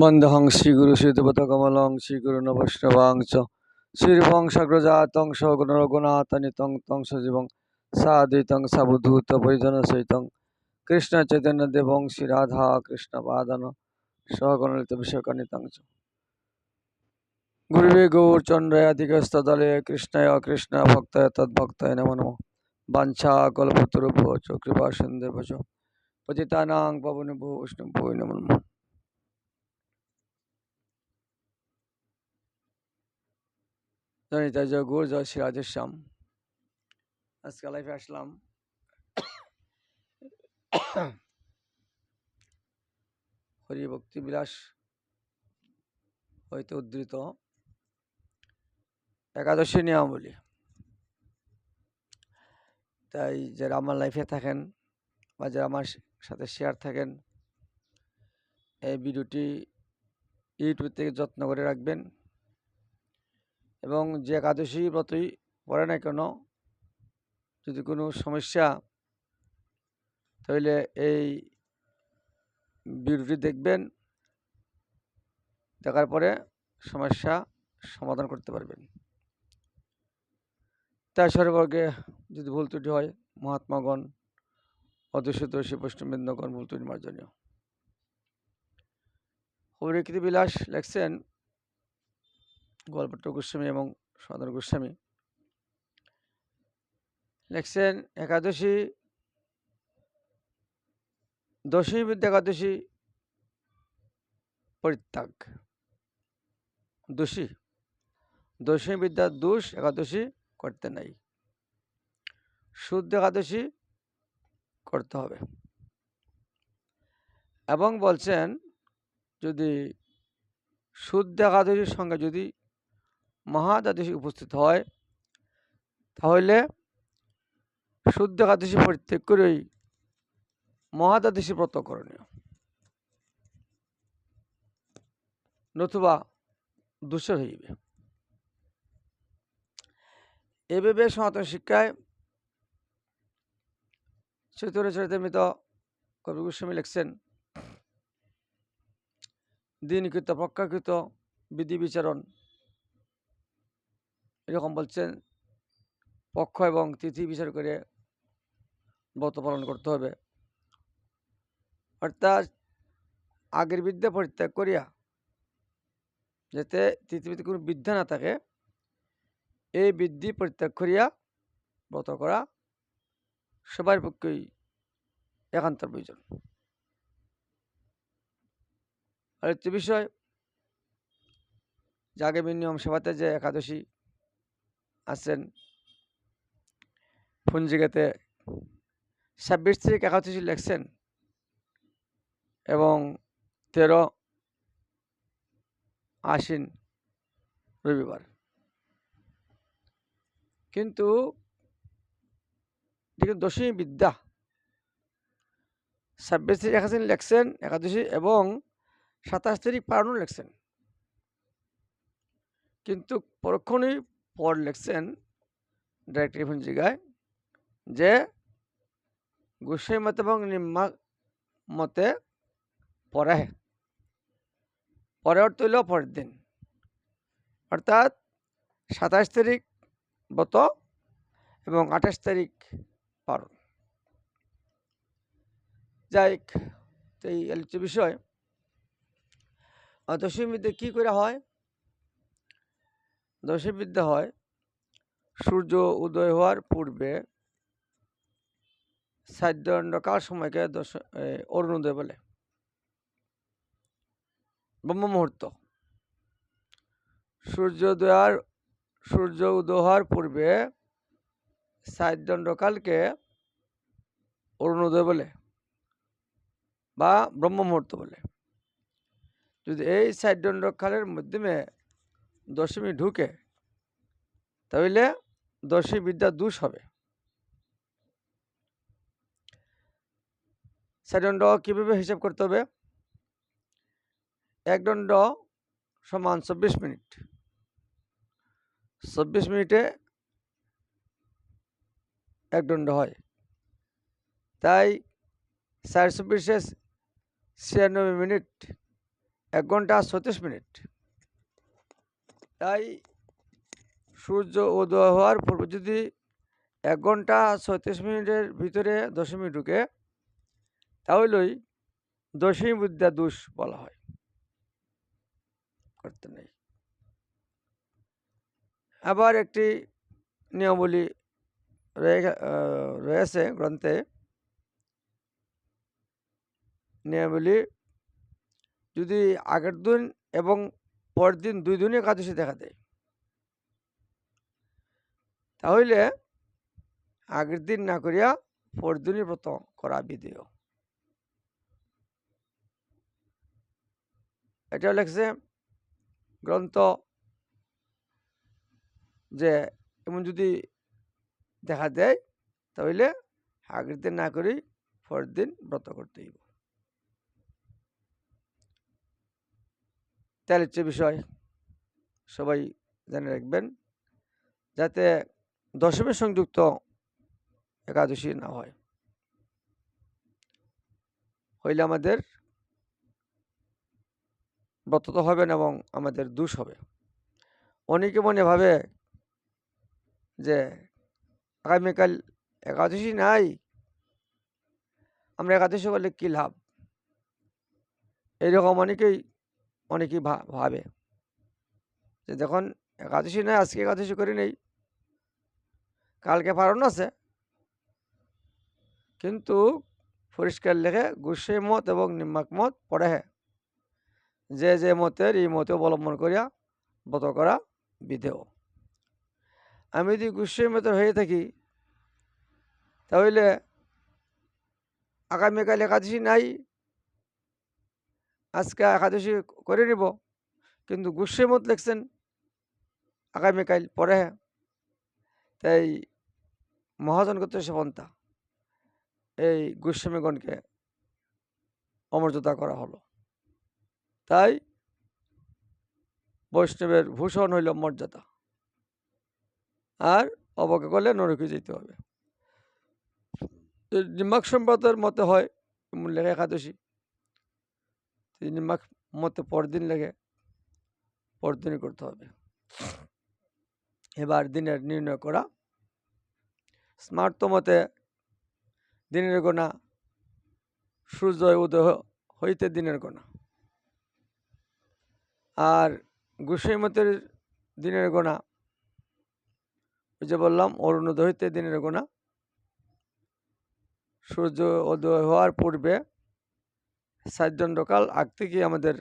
মন্দহং শ্রীগুরু শ্রীদেবতকমলং শ্রীগুরু বৈষ্ণবাং চ। শ্রীভং সগ্রজাতং সগুণরঘুনাথনিতং তং সজীবং সাদ্বৈতং সাবধূত পরিজন সহিতং কৃষ্ণ চৈতন্য দেবং শ্রী রাধা কৃষ্ণ পাদান সহগণলিত বিষয়কানিতং চ। গুরুবে গৌরচন্দ্রয়াধিকস্তদলে কৃষ্ণয় কৃষ্ণ ভক্তয় তদ্ভক্তয় নমো নমঃ। বাঞ্ছা কল্পতরুভ্য চ, কৃপা সিন্ধুভ্য চ। পতিতানাং পবনভূ বৈষ্ণভূ নমো নমঃ। জনিতা জয় গৌর জয় শ্রী রাধেশ্যাম আজকে লাইফে আসলাম। হরি ভক্তি বিলাস। হইতে উদ্ধৃত। একাদশী নিয়মাবলী। তাই যারা আমার লাইফে থাকেন বা যারা আমার সাথে শেয়ার থাকেন, এই ভিডিওটি ইউটিউব থেকে যত্ন করে রাখবেন। এবং যে একাদশী ব্রতই পড়ে না কেন, যদি কোনো সমস্যা, তাহলে এই ভিডিওটি দেখবেন, দেখার পরে সমস্যা সমাধান করতে পারবেন। তার সর্বর্গে যদি ভুল ত্রুটি হয়, মহাত্মাগণ অদূষিত শ্রী বৈষ্ণবৃন্দগণ ভুল ত্রুটি মার্জনীয়। হরিকৃতি বিলাস লেখছেন গল্পট্ট গোস্বামী এবং সদর গোস্বামী। লেখছেন একাদশী, দশমী বিদ্যা একাদশী, পরিত্যাগ। দোষী। দশমী বিদ্যার দোষ একাদশী করতে নাই। শুদ্ধ একাদশী করতে হবে। এবং বলছেন, যদি শুদ্ধ একাদশীর সঙ্গে যদি মহাদ্বাদশী উপস্থিত হয়, তাহলে শুদ্ধ একাদশী পরিত্যাগ করেই মহাদ্বাদশী ব্রত করণীয় নতুবা দূষর হইবে এভাবে সনাতন শিক্ষায় চৈতন্য চরিতামৃত কবি গোস্বামী লিখছেন, দিনকৃত, প্রজ্ঞাকৃত বিধি বিচারণ এরকম বলছেন, পক্ষ এবং তিথি বিচার করে ব্রত পালন করতে হবে। অর্থাৎ আগের বিদ্যা পরিত্যাগ করিয়া যাতে পৃথিবীতে কোনো বিদ্যা না থাকে, এই বৃদ্ধি পরিত্যাগ করিয়া ব্রত করা সবার পক্ষেই একান্ত প্রয়োজন। আরেকটি বিষয়, যে আগামী নিয়ম সেবাতে যে একাদশী আছেন। পঞ্জিকাতে ছাব্বিশ তারিখ একাদশী লেখছেন। এবং তেরো আশ্বিন রবিবার। কিন্তু দশমী বিদ্যা। ছাব্বিশ তারিখ একাদশী লেখছেন, একাদশী এবং সাতাশ তারিখ পালনও লেখছেন। কিন্তু পরক্ষণেই পর লেখছেন ডাইরেক্টরি পঞ্জিকায় যে গোসাই মত এবং নিম্মা মতে পরে পরে অর্থ হইল পরের দিন। অর্থাৎ সাতাশ তারিখ বত এবং আঠাশ তারিখ পালন। যাই এই বিষয় দশমীতে কী করে হয়? দশমীবিদ্যা হয়। সূর্য উদয় হওয়ার পূর্বে সাধ্যকাল সময়কে দশ অরুণোদয় বলে। ব্রহ্ম মুহূর্ত। সূর্যোদয়ার সূর্য উদয় হওয়ার পূর্বে সাতদণ্ডকালকে অরুণোদয় বলে বা ব্রহ্ম মুহূর্ত বলে। যদি এই সাতদণ্ডকালের মাধ্যমে দশমী ঢুকে, তাহলে দশমী বিদ্যা দুষ হবে। সাতদণ্ড কীভাবে হিসাব করতে হবে? এক দণ্ড সমান চব্বিশ মিনিট। চব্বিশ মিনিটে এক দণ্ড হয়। তাই চার চব্বিশে ছিয়ানব্বই মিনিট, এক ঘণ্টা ছত্রিশ মিনিট। তাই সূর্য উদয় হওয়ার পূর্বে যদি এক ঘণ্টা ছত্রিশ মিনিটের ভিতরে দশমী ঢুকে, তাহলেই দশমী বিদ্যা দোষ বলা হয়। করতে নেই। আবার একটি নিয়মাবলী রয়ে রয়েছে গ্রন্থে। নিয়মাবলী, যদি আগের দিন এবং পরের দিন দুই দিনই একাদশী দেখা দেয়। তাহলে আগের দিন না করিয়া পরের দিনই ব্রত করা বিধেয়। এটা লেখছে গ্রন্থ যে এমন যদি দেখা দেয়, তাহলে আগের দিন না করি পরের দিন ব্রত করতে হইব। তাহলে বিষয়, সবাই জেনে রাখবেন যাতে দশমীর সংযুক্ত একাদশী না হয়। হইলে আমাদের ব্রত তো হবে না এবং আমাদের দোষ হবে। অনেকে মনে ভাবে যে আগামীকাল একাদশী নাই, আমরা একাদশী করলে কী লাভ? এইরকম অনেকেই অনেকেই ভাবে যে যখন একাদশী নাই আজকে একাদশী করি নেই। কালকে পালন আছে। কিন্তু পরিষ্কার লেখে গুসে মত এবং নিম্বাক মত পড়ে হে যে যে মতের এই মতে অবলম্বন করিয়া ব্রত করা বিধেয়। আমি যদি গুসে মতের হয়ে থাকি, তাহলে আগামীকাল একাদশী নাই আজকে একাদশী করে নিব। কিন্তু গুসে মত লিখছেন আগামীকাল পরে। তাই মহাজন গোত্রের পন্থা, এই গোস্বামীগণকে অমর্যাদা করা হলো। তাই বৈষ্ণবের ভূষণ হইল মর্যাদা। আর অবজ্ঞা করলে নরকে যেতে হবে। নিম্বাক সম্প্রদায়ের মতে হয় লেখা একাদশী। এই মাস মতে পরদিন লেগে, পরদিনই করতে হবে। এবার দিনের নির্ণয় করা। স্মার্ত মতে দিনের গোনা, সূর্য উদয় হইতে দিনের গোনা। আর গুসাই মতের দিনের গোনা, ওই যে বললাম অরুণোদয় হইতে দিনের গোনা। সূর্য উদয় হওয়ার পূর্বে সাত দণ্ডকাল আগ থেকে আমাদের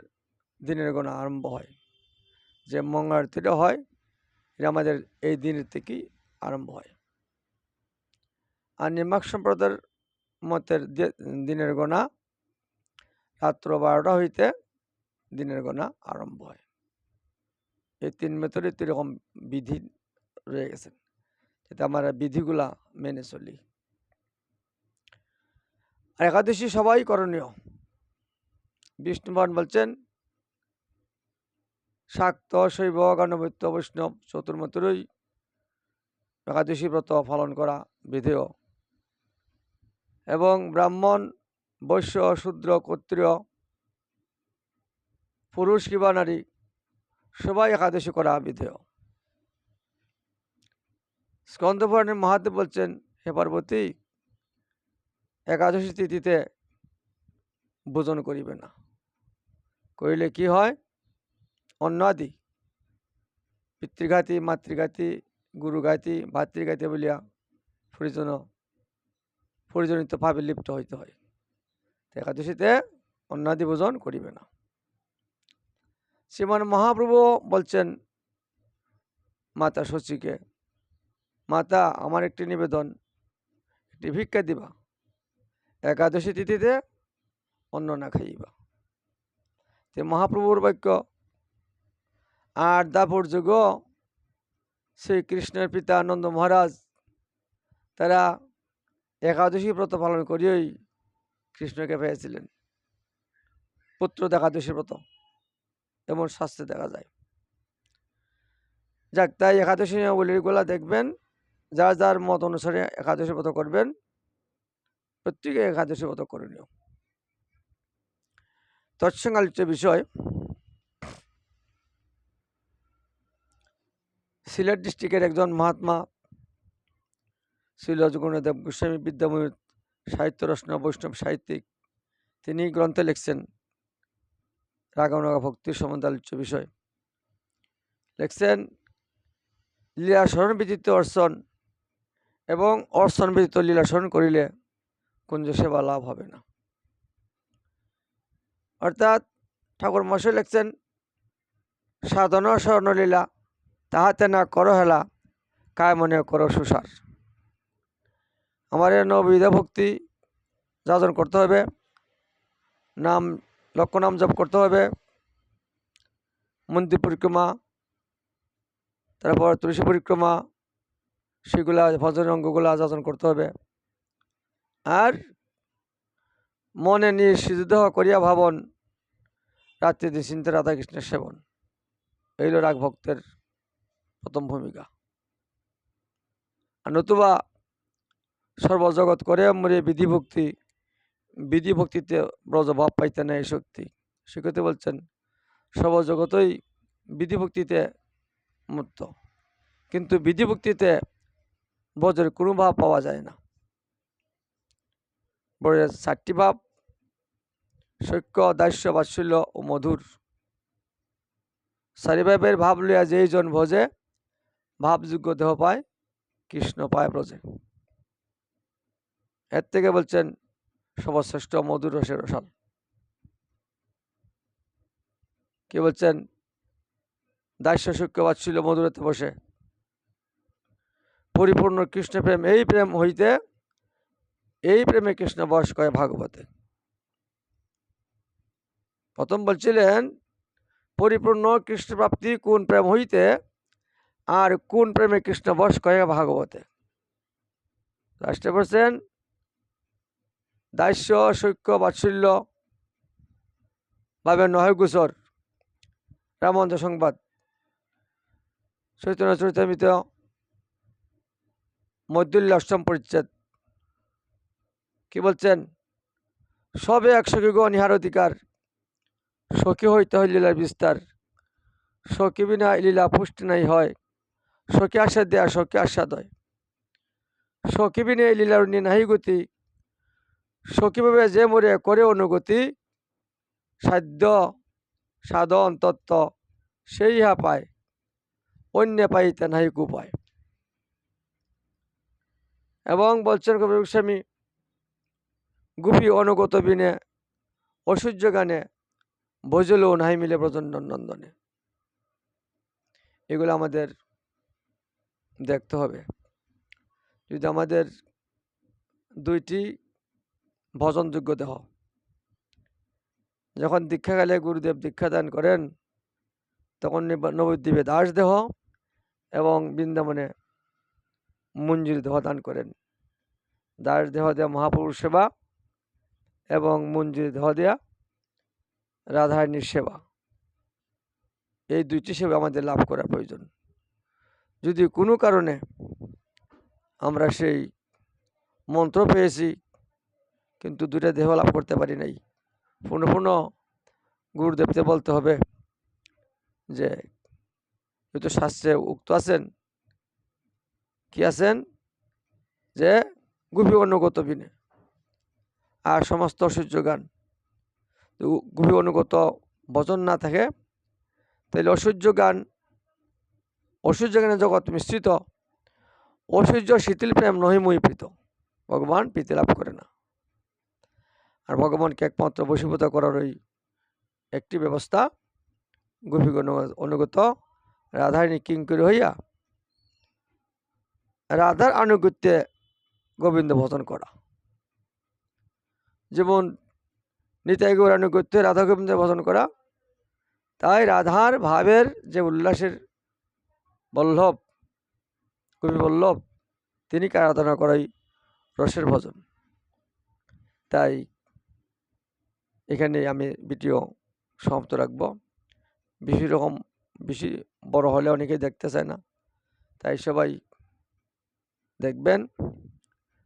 দিনের গোনা আরম্ভ হয়। যে মঙ্গলারতিটা হয়, এটা আমাদের এই দিনের থেকেই আরম্ভ হয়। আর নির্মাক সম্প্রদায়ের মতের দিনের গোনা রাত্র বারোটা হইতে দিনের গোনা আরম্ভ হয়। এই তিন মেথডে তিন রকম বিধি রয়ে গেছেন যাতে আমরা বিধিগুলা মেনে চলি। আর একাদশী সবাই করণীয়। বিষ্ণুবান বলছেন, শাক্ত শৈব গণবৈত্য বৈষ্ণব চতুর্মতরই একাদশী ব্রত পালন করা বিধেয় এবং ব্রাহ্মণ, বৈশ্য, শূদ্র, ক্ষত্রিয়, পুরুষ কিংবা নারী সবাই একাদশী করা বিধেয়। স্কন্দপুরাণের মহাদেব বলছেন, হে পার্বতী, একাদশী তিথিতে ভোজন করিবে না। করিলে কি হয়? অন্নাদি পিতৃঘাতী, মাতৃঘাতী, গুরুঘাতী, ভাতৃঘাতী বলিয়া পরিজন পরিজনিত ভাবে লিপ্ত হইতে হয়। একাদশীতে অন্নাদি ভোজন করিবে না। শ্রীমান মহাপ্রভু বলছেন মাতা শচীকে মাতা, আমার একটি নিবেদন, একটি ভিক্ষা দিবা। একাদশী তিথিতে অন্ন না খাইবা। তে মহাপ্রভুর বাক্য আর দাপুর যুগ শ্রীকৃষ্ণের পিতা আনন্দ মহারাজ, তারা একাদশী ব্রত পালন করিয়েই কৃষ্ণকে পেয়েছিলেন। পুত্র একাদশী ব্রত, এমন শাস্ত্রে দেখা যায়। যাক, তাই একাদশী নিয়মাবলীগুলা দেখবেন, যার যার মত অনুসারে একাদশী ব্রত করবেন, প্রত্যেকে একাদশী ব্রত করণীয় তৎসঙ্গে আলোচ্য বিষয়, সিলেট ডিস্ট্রিক্টের একজন মহাত্মা শ্রীল গুণদেব গোস্বামী বিদ্যাময়ূর সাহিত্য রচনা বৈষ্ণব সাহিত্যিক। তিনি গ্রন্থে লিখছেন রাগানগা ভক্তির সম্বন্ধে আলোচ্য বিষয়। লিখছেন, লীলা স্মরণ বিদিত অর্চন এবং অর্চন ব্যতীত লীলা স্মরণ করিলে কুঞ্জ সেবা লাভ হবে না। অর্থাৎ ঠাকুর মশাই লিখছেন, সাধন স্বর্ণলীলা তাহাতে না করো হেলা, কায় মনে করো সুসার। আমার নববিধ ভক্তি যাজন করতে হবে, নাম লক্ষ্য নাম জপ করতে হবে, মন্দির পরিক্রমা, তারপর তুলসী পরিক্রমা, সেগুলা ভজন অঙ্গগুলা যাজন করতে হবে। আর মনে নিয়ে নিঃসিদ্ধ করিয়া ভাবন, রাত্রি দিন চিন্তা রাধাকৃষ্ণের সেবন, এই রাগ ভক্তের প্রথম ভূমিকা। আর নতুবা সর্বজগৎ করে মরে বিধিভক্তি বিধিভক্তিতে ব্রজভাব পাইতে না এই শক্তি। সেক্ষেত্রে বলছেন, সর্বজগতই বিধিভক্তিতে মুক্ত। কিন্তু বিধিভক্তিতে ব্রজের কোনো ভাব পাওয়া যায় না। ব্রজের চারটি ভাব সৈক্য দাস্য বাৎসল্য ও মধুর। চারিভাবের ভাব লইয়া যেই জন ভজে, ভাবযোগ্য দেহ পায়, কৃষ্ণ পায় ব্রজে। এর থেকে বলছেন সর্বশ্রেষ্ঠ মধুর রসের রসাল। কি বলছেন? দাস্য সূক্ষ্ম বাৎসল্য মধুরতে বসে। পরিপূর্ণ কৃষ্ণ প্রেম এই প্রেম হইতে, এই প্রেমে কৃষ্ণ বস কয় ভাগবতে। প্রথম বলছিলেন, পরিপূর্ণ কৃষ্ণ প্রাপ্তি কোন প্রেম হইতে আর কোন প্রেমে কৃষ্ণ বস কয়ে ভাগবতে? লাস্টে বলছেন, দাস্য, সৈক্য, বাৎসল্য, ভাবে নয় গুসর রামন্ত সংবাদ। চৈতন্য চরিতামিত মধ্যল্য অষ্টম পরিচ্ছেদ। কি বলছেন, সবে একশো গো নিহার অধিকার সখী হইতে হয় লীলার বিস্তার। সখী বিনা লীলা পুষ্টি নাই হয়। সখী আশা দেয়া, সখী আস্বাদ হয় সখী বিনে লীলার নাহি গতি। সখীভাবে যে মরে করে অনুগতি। সাধ্য, সাধন, তত্ত্ব, সেই ইহা পায়। অন্য পাইতে নাহি কুপায়। এবং বলছেন কবি গোস্বামী, গুপি অনুগত বিনে ঐশ্বর্য গানে ভজলেও নাই মিলে প্রচণ্ড নন্দনে। এগুলো আমাদের দেখতে হবে। যদি আমাদের দুইটি ভজনযোগ্য দেহ, যখন দীক্ষা গেলে গুরুদেব দীক্ষা দান করেন, তখন নবদ্বীপে দাস দেহ এবং বৃন্দাবনে মঞ্জুরি দেহ দান করেন। দাস দেহ দেয়া মহাপুরুষ সেবা এবং মঞ্জুরি দেহ দেয়া রাধারানীর সেবা। এই দুইটি সেবা আমাদের লাভ করা প্রয়োজন। যদি কোনো কারণে আমরা সেই মন্ত্র পেয়েছি, কিন্তু দুইটা দেহ লাভ করতে পারি নাই পুনঃ পুনঃ গুরুদেবকে বলতে হবে যে, এই তো শাস্ত্রে উক্ত আছেন, কি আছেন? যে গুপি অনুগত বিনে আর সমস্ত সূর্য গান গুপি অনুগত বচন না থাকে তাহলে অসূর্য গান অসূর্য গানে জগৎ মিশ্রিত ঐশ্বর্য শিথিল প্রেম নহি প্রীত। ভগবান প্রীতি লাভ করে না। আর ভগবানকে একমাত্র বশীভূত করার ওই একটি ব্যবস্থা গোপীগণ অনুগত রাধারানী কিঙ্করি হইয়া রাধার আনুগত্যে গোবিন্দ ভজন করা। যেমন নিতাই গৌর আনুগত্যে রাধা গোবিন্দ ভজন করা। তাই রাধার ভাবের যে উল্লাসের বল্লভ, কবি বল্লভ, তিনি আরাধনা করাই রসের ভজন। তাই এখানে আমি ভিডিও সমাপ্ত রাখব। বেশি রকম, বেশি বড় হলে অনেকেই দেখতে চায় না। তাই সবাই দেখবেন।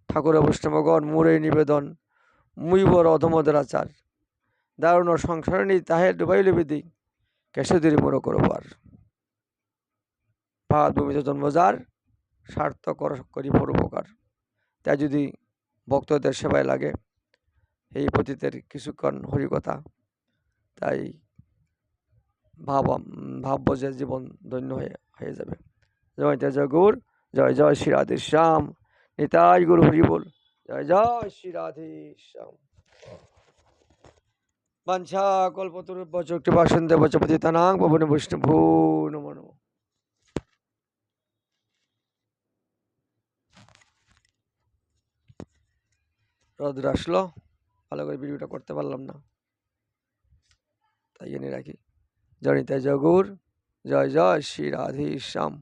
ঠাকুর বৈষ্ণবগণ মুরে নিবেদন, মুই বড় অধমদের আচার দারুণ সংসারণী তাহে ডুবাইলে বিধি। কেশদির মোর করবার ভাত ভূমিতে জন্মজার স্বার্থ কর করি পরোপকার তাই যদি ভক্তদের সেবায় লাগে, এই পতিতের কিছুক্ষণ হরিকথা। তাই ভাব ভাবব যে জীবন ধন্য হয়ে হয়ে যাবে। জয় তেজ গুর, জয় জয় শ্রী রাধে শ্যাম। নিতাই গুরু হরি বল। জয় জয় শ্রী রাধে শ্যাম। বাঞ্ছা কল্পতরুভ্য চক্রবা সন্ধে বচপতি, তানাং, পবন বৈষ্ণভূ নমো, নমঃ। রোদ্র আসলো, ভালো করে ভিডিওটা করতে পারলাম না। তাই জেনে রাখি। জনিতা জগুর, জয় জয়, শ্রী রাধে, শ্যাম।